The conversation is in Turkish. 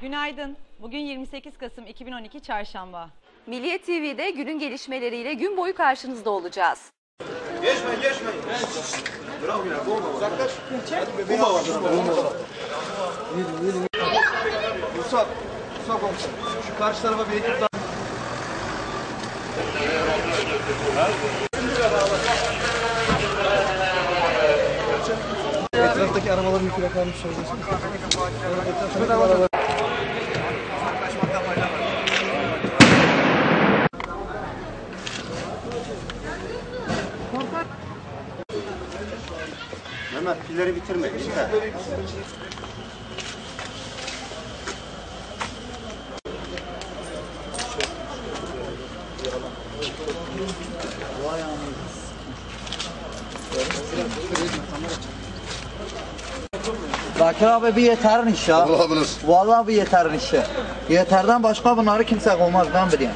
Günaydın. Bugün 28 Kasım 2012 Çarşamba. Milliyet TV'de günün gelişmeleriyle gün boyu karşınızda olacağız. Geçmeyin geçmeyin. Bravo ya. Var. Uzaklaş. Bomba var. Bomba var. Musab. Musab komiser. Şu karşı tarafa bir ekip daha. Etraftaki arabaların yüküne kalmış söylesin. Etraftaki arabalar. Mehmet pilleri bitirme. Yeter. Zakir abi bir yeterin iş ya. Olabilir. Vallahi bir yeterin işi. Yeterden başka bunları kimse koymaz ben bileyim.